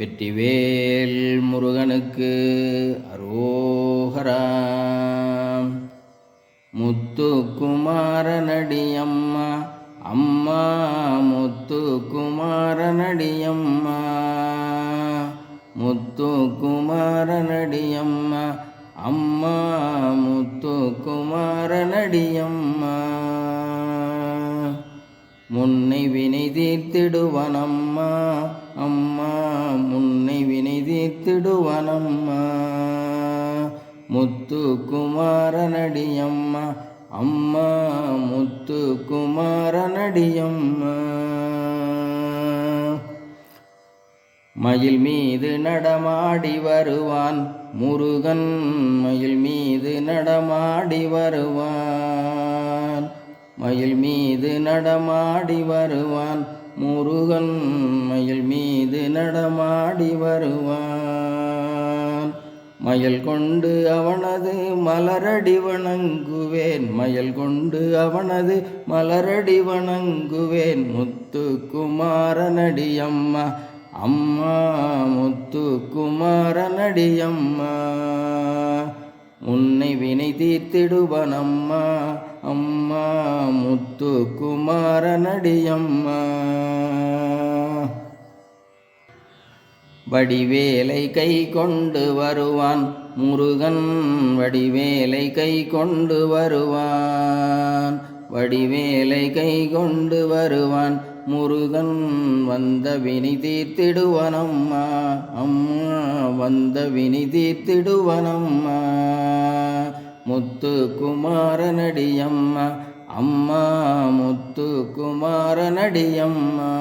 வெற்றிவேல் முருகனுக்கு அரோகராம் முத்துக்குமாரனடியம்மா அம்மா முத்துக்குமாரனடியம்மா. முத்துக்குமாரனடியம்மா அம்மா முத்துக்குமாரனடியம்மா. முன்னை வினை தீர்த்திடுவனம் தீர்த்திடுவனம்மா. முத்து குமாரனடியம்மா அம்மா முத்து குமாரனடியம்மா மயில் மீது நடமாடி வருவான். முருகன் மயில் மீது நடமாடி வருவான். மயில் மீது நடமாடி வருவான். முருகன் மயில் மீது நடமாடி வருவான். மயில் கொண்டு அவனது மலரடி வணங்குவேன். மயில் கொண்டு அவனது மலரடி வணங்குவேன். முத்துக்குமாரனடியம்மா அம்மா முத்துக்குமாரனடியம்மா. உன்னை வினை தீர்த்திடுவனம்மா அம்மா முத்து குமாரனடியம்மா வடிவேலை கை கொண்டு வருவான் முருகன் வடிவேலை கை கொண்டு வருவான். வடிவேலை கை கொண்டு வருவான் முருகன் வந்த வினி தீர்த்திடுவனம்மா. அம்மா வந்த வினி தீர்த்திடுவனம்மா. முத்து குமாரனடியம்மா அம்மா முத்து குமாரனடியம்மா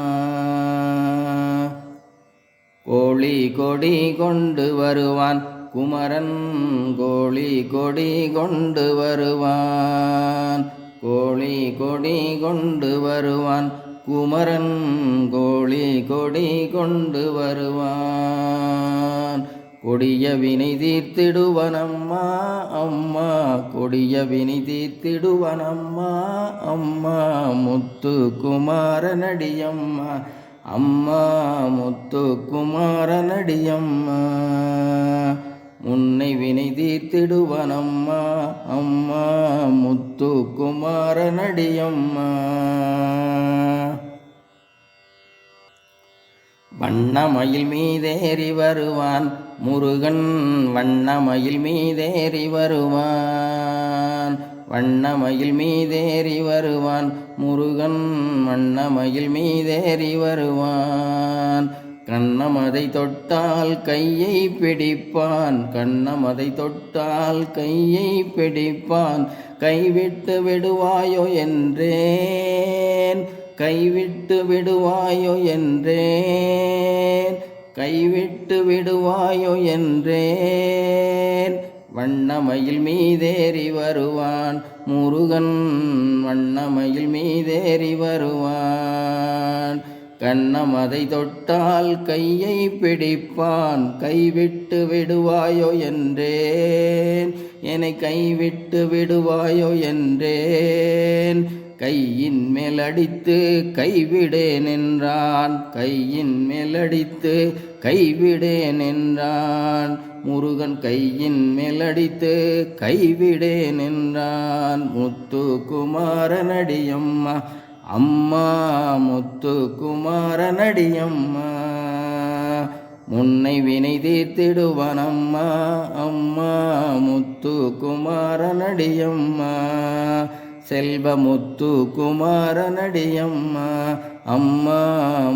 கோழி கொடி கொண்டு வருவான். குமரன் கோழி கொடி கொண்டு வருவான். கோழி கொடி கொண்டு வருவான். குமரன் கோழி கொடி கொண்டு வருவான். கொடிய வினை தீர்த்திடுவனம்மா அம்மா. கொடிய வினை தீர்த்திடுவனம்மா அம்மா. முத்து குமாரனடியம்மா அம்மா. முத்து குமாரனடியம்மா. உன்னை வினை தீர்த்திடுவனம்மா அம்மா முத்து குமாரனடியம்மா. வண்ணமயில் மீதேறி வருவான் முருகன் வண்ணமயில் மீதேறி வருவான். வண்ணமயில் மீதேறி வருவான் முருகன் வண்ணமயில் மீதேறி வருவான். கண்ணமதை தொட்டால் கையை பிடிப்பான். கண்ணமதை தொட்டால் கையை பிடிப்பான். கைவிட்டு விடுவாயோ என்றேன். கைவிட்டு விடுவாயோ என்றேன். கைவிட்டு விடுவாயோ என்றேன். வண்ணமயில் மீதேறி வருவான். முருகன் வண்ணமயில் மீதேறி வருவான். கண்ணமதை தொட்டால் கையை பிடிப்பான். கைவிட்டு விடுவாயோ என்றேன். என்னை கைவிட்டு விடுவாயோ என்றேன். கையின் மேலடித்து கைவிடேன் என்றான். கையின் மேலடித்து கைவிடேன் என்றான். முருகன் கையின் மேலடித்து கைவிடேன் என்றான். முத்து குமாரனடியம்மா அம்மா முத்து குமாரனடியம்மா முன்னை வினை தீர்த்திடுவனம்மா அம்மா முத்து குமாரனடியம்மா செல்வ முத்து குமாரனடியம்மா அம்மா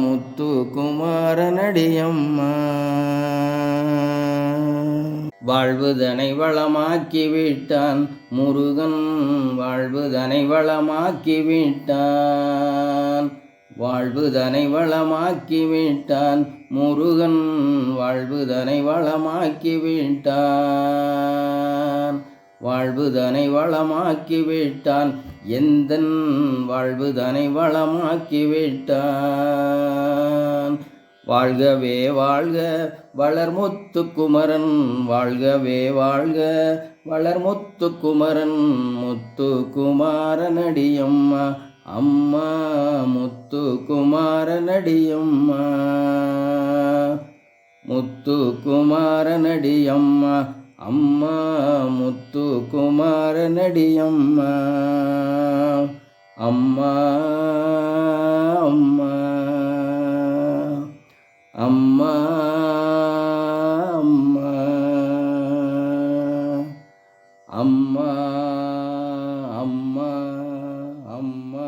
முத்து குமாரனடியம்மா. வாழ்வுதனை வளமாக்கி விட்டான் முருகன் வாழ்வுதனை வளமாக்கி விட்டான் வாழ்வுதனை வளமாக்கி விட்டான் முருகன் வாழ்வுதனை வளமாக்கி விட்டான் வாழ்வுதனை வளமாக்கி விட்டான் எந்தன் வாழ்வுதனை வளமாக்கி விட்டான் வாழ்கவே வாழ்க வளர்முத்து குமரன். வாழ்கவே வாழ்க வளர்முத்து குமரன். முத்து குமாரனடியம்மா அம்மா முத்து குமாரனடியம்மா. முத்து குமாரனடியம்மா அம்மா முத்து குமாரனடியம்மா. அம்மா அம்மா அம்மா அம்மா அம்மா அம்மா